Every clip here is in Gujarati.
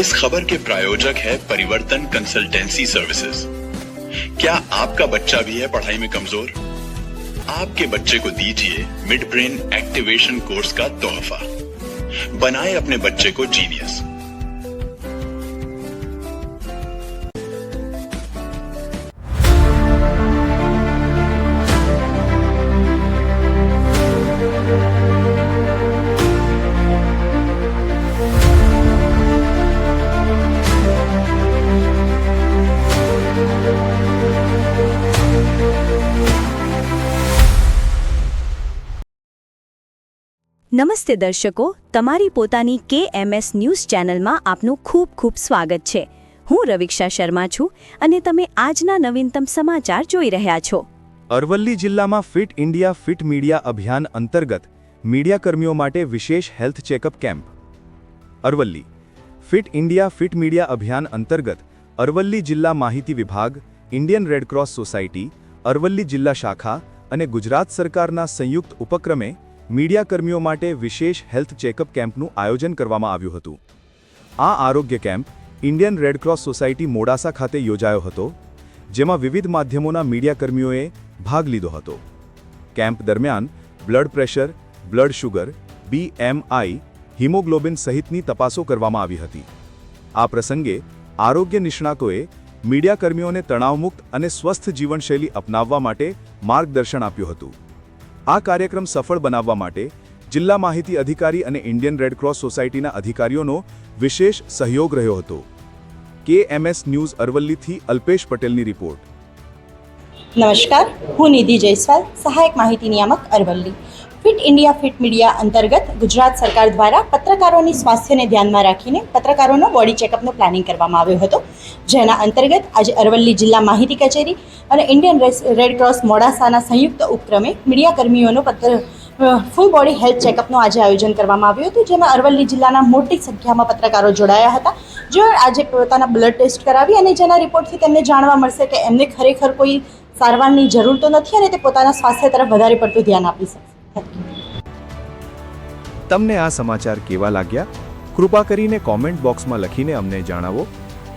इस खबर के प्रायोजक है परिवर्तन कंसल्टेंसी सर्विसेज़। क्या आपका बच्चा भी है पढ़ाई में कमज़ोर? आपके बच्चे को दीजिए मिड ब्रेन एक्टिवेशन कोर्स का तोहफा। बनाए अपने बच्चे को जीनियस। નમસ્તે દર્શકો, તમારી પોતાની કે એમએસ ન્યૂઝ ચેનલમાં આપનું ખૂબ ખૂબ સ્વાગત છે. હું રવિક્ષા શર્મા છું અને તમે આજના નવીનતમ સમાચાર જોઈ રહ્યા છો. અરવલ્લી જિલ્લામાં ફિટ ઇન્ડિયા ફિટ મીડિયા અભિયાન અંતર્ગત મીડિયાકર્મીઓ માટે વિશેષ health checkup camp. Aravalli. Fit India fit media અભિયાન અંતર્ગત અરવલ્લી જિલ્લા માહિતી વિભાગ, ઇન્ડિયન રેડક્રોસ સોસાયટી, અરવલ્લી જિલ્લા શાખા અને ગુજરાત સરકારના સંયુક્ત ઉપક્રમે મીડિયાકર્મીઓ માટે વિશેષ હેલ્થ ચેકઅપ કેમ્પનું આયોજન કરવામાં આવ્યું હતું. આ આરોગ્ય camp Indian red cross society Modasa ખાતે યોજાયો હતો, જેમાં વિવિધ માધ્યમોના મીડિયાકર્મીઓએ ભાગ લીધો હતો. કેમ્પ દરમિયાન blood pressure, blood sugar BMI haemoglobin સહિતની તપાસો કરવામાં આવી હતી. આ પ્રસંગે આરોગ્ય નિષ્ણાતોએ મીડિયાકર્મીઓને તણાવમુક્ત અને સ્વસ્થ જીવનશૈલી અપનાવવા માટે માર્ગદર્શન આપ્યું હતું. આ કાર્યક્રમ સફળ બનાવવા માટે જિલ્લા માહિતી અધિકારી અને ઇન્ડિયન રેડક્રોસ સોસાયટીના અધિકારીઓનો વિશેષ સહયોગ રહ્યો હતો. કે એમએસ ન્યૂઝ અરવલ્લીથી અલ્પેશ પટેલની રિપોર્ટ. નમસ્કાર, હું નિધિ જયસ્વાલ, સહાયક માહિતી નિયામક Aravalli. Fit India, fit media અંતર્ગત ગુજરાત સરકાર દ્વારા પત્રકારોની સ્વાસ્થ્યને ધ્યાનમાં રાખીને પત્રકારોનો બોડી ચેકઅપનો પ્લાનિંગ કરવામાં આવ્યો હતો. જેના અંતર્ગત આજે અરવલ્લી જિલ્લા માહિતી કચેરી અને ઇન્ડિયન રેડ ક્રોસ મોડાસાના સંયુક્ત ઉપક્રમે મીડિયાકર્મીઓનો પત્ર ફૂલ બોડી હેલ્થ ચેકઅપનું આજે આયોજન કરવામાં આવ્યું હતું. જેમાં અરવલ્લી જિલ્લાના મોટી સંખ્યામાં પત્રકારો જોડાયા હતા. જેઓ આજે પોતાના બ્લડ ટેસ્ટ કરાવી અને જેના રિપોર્ટથી તેમને જાણવા મળશે કે એમને ખરેખર કોઈ સારવારની જરૂર તો નથી અને તે પોતાના સ્વાસ્થ્ય તરફ વધારે પડતું ધ્યાન આપી શકશે તમને આ સમાચાર કેવા લાગ્યા? કૃપા કરીને કોમેન્ટ બોક્સમાં લખીને અમને જણાવો.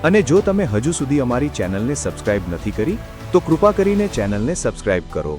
અને જો તમે હજુ સુધી અમારી ચેનલને સબસ્ક્રાઇબ નથી કરી, તો કૃપા કરીને ચેનલને સબસ્ક્રાઇબ કરો.